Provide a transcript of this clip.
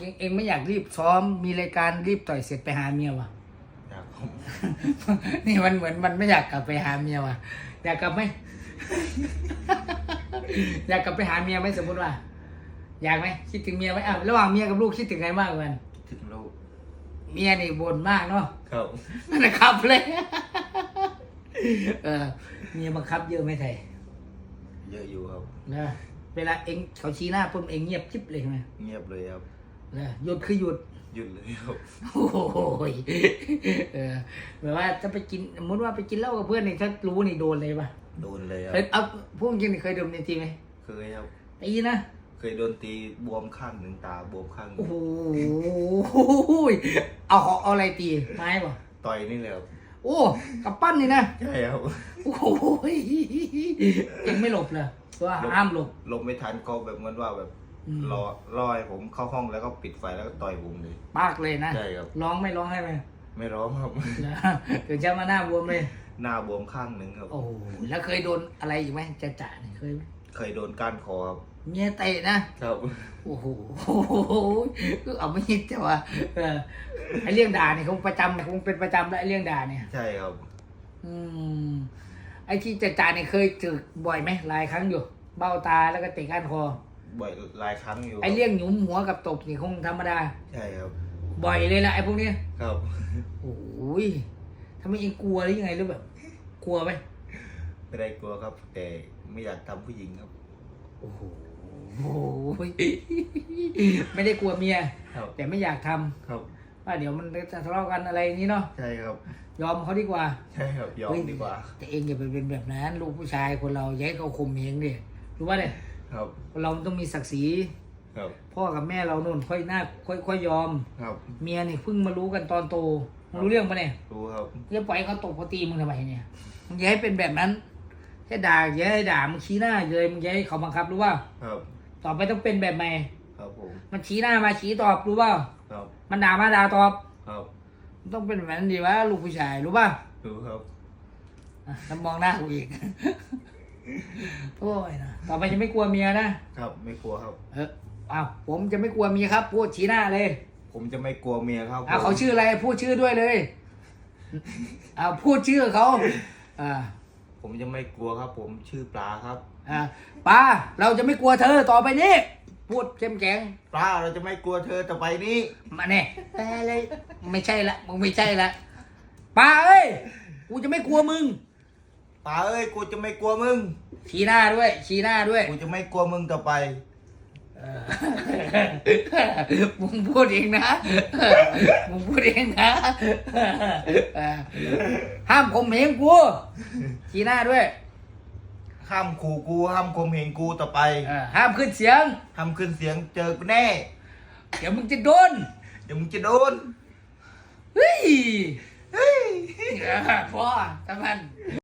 เองเองไม่อยากรีบซ้อมมีรายการรีบต่อยเสร็จไปหาเมียวะอยากผมนี่มันเหมือนมันไม่อยากกลับไปหาเมียวะอยากกลับไหม อยากกลับไปหาเมียไหมสมมติว่า อยากไหมคิดถึงเมียไหมอ้าวระหว่างเมียกับลูกคิดถึงใครมากกว่ากันถึงลูกเมียนี่บ่นมากเนาะครับนั่นแหละครับเลยเออเมียบังคับเยอะไหมไทยเยอะอยู่ครับนะเวลาเองเขาชี้หน้าปุ๊บเองเงียบจิ๊บเลยใช่ไหมเงียบเลยครับ นะหยุดคือหยุด หยุดเลยครับโอ้ยเออแบบว่าถ้าไปกินสมมติว่าไปกินเหล้ากับเพื่อนนี่ถ้ารู้นี่โดนเลยปะโดนเลยครับเคยเอาพวกจริงๆเคยโดนในทีไหมเคยครับตีนะเคยโดนตีบวมข้างหนึ่งตาบวมข้างหนึ่โอ้งโหเอาเอาเอาอะไรตีไม้ป่ะต่อยนี่เลยครับโอ้กับปั้นนี่นะใช่ครับโอ้โหเองไม่หลบเลยว่าห้ามหลบลงไม่ทันก็แบบเหมือนว่าแบบอืม รอรอให้ผมเข้าห้องแล้วก็ปิดไฟแล้วก็ต่อยผมเลย ปากเลยนะ ใช่ครับ ร้องไม่ร้องให้ไหมไม่ร้องครับนะเกิดจะมาหน้าบวมเลย หน้าบวมข้างหนึ่งครับ โอ้โหแล้วเคยโดนอะไรอีกไหมจะจ่าเนี่ยเคยไหมเคยโดนก้านคอครับ เมียเตะนะ ครับ โอ้โหคือเอาไม่ยิดแต่ว่าเออไอ้เรื่องด่าเนี่ยคงประจำคงเป็นประจำแล้วไอ้เรื่องด่าเนี่ย ใช่ครับ อืม ไอ้ที่จะจ่าเนี่ยเคยเจอบ่อยไหมหลายครั้งอยู่ เบ้าตาแล้วก็เตะก้านคอ บ่อยหลายครั้งอยู่ไอ้เรื่องหยุมหัวกับตบนี่คงธรรมดา ใช่ครับ บ่อยเลยละไอ้พวกเนี้ยครับโอ้ยทำไมเองกลัวหรือยังไงหรือแบบ กลัวไหมไม่ได้กลัวครับ แต่ไม่อยากทำผู้หญิงครับ โอ้โหไม่ได้กลัวเมีย ครับ แต่ไม่อยากทำครับว่าเดี๋ยวมันจะทะเลาะกันอะไรอย่างนี้เนาะใช่ครับ ยอมเขาดีกว่า ใช่ครับยอมเฮ้ยดีกว่า แต่เองอย่าไปเป็นแบบนั้น ลูกผู้ชายคนเราอย่าให้เขาข่มเหงดิรู้ป่ะเนี่ย ครับคนเรามันต้องมีศักดิ์ศรีครับ พ่อกับแม่เรานู่นค่อยหน้าค่อยค่อยยอม ครับ เมียนี่เพิ่งมารู้กันตอนโตมึงรู้เรื่องปะเนี่ยรู้ครับจะปล่อยให้เขาตบเขาตีมึงทำไมเนี่ยมึงอย่าให้เป็นแบบนั้นแค่ด่าอย่าให้ด่ามึงชี้หน้าเลยมึงอย่าให้เขาบังคับรู้ป่ะครับ ต่อไปต้องเป็นแบบใหม่ ครับผม มันชี้หน้ามาชี้ตอบรู้ป่ะครับ มันด่ามาด่าตอบ ครับมันต้องเป็นแบบนั้นดีวะลูกผู้ชายรู้ป่ะรู้ครับอะแล้วมองหน้ากูอีก โอ้ยนะต่อไปจะไม่กลัวเมียนะครับ ไม่กลัวครับ เอออ้าวผมจะไม่กลัวเมียครับ พูดชี้หน้าเลยผมจะไม่กลัวเมียครับอ้าวผมเขาชื่ออะไรพูดชื่อด้วยเลยอ้าวพูดชื่อเขาอ่าผมจะไม่กลัวครับ ผมชื่อปลาครับอ่าป้าเราจะไม่กลัวเธอต่อไปนี้พูดเข้มแข็งปลาเราจะไม่กลัวเธอต่อไปนี้มาเนี่ยแต่เลยไม่ใช่ละมึงไม่ใช่ละป้าเอ้ยกูจะไม่กลัวมึง ปลาเอ้ยกูจะไม่กลัวมึง ชี้หน้าด้วย ชี้หน้าด้วยกูจะไม่กลัวมึงต่อไปเออมึงพูดเองนะมึงพูดเองนะเออห้ามข่มเหงกูชี้หน้าด้วยห้ามขู่กูห้ามข่มเหงกูต่อไปเออห้ามขึ้นเสียง ห้ามขึ้นเสียงเจอกูแน่ เดี๋ยวมึงจะโดนเดี๋ยวมึงจะโดน เฮ้ยเฮ้ยพ่อทำมัน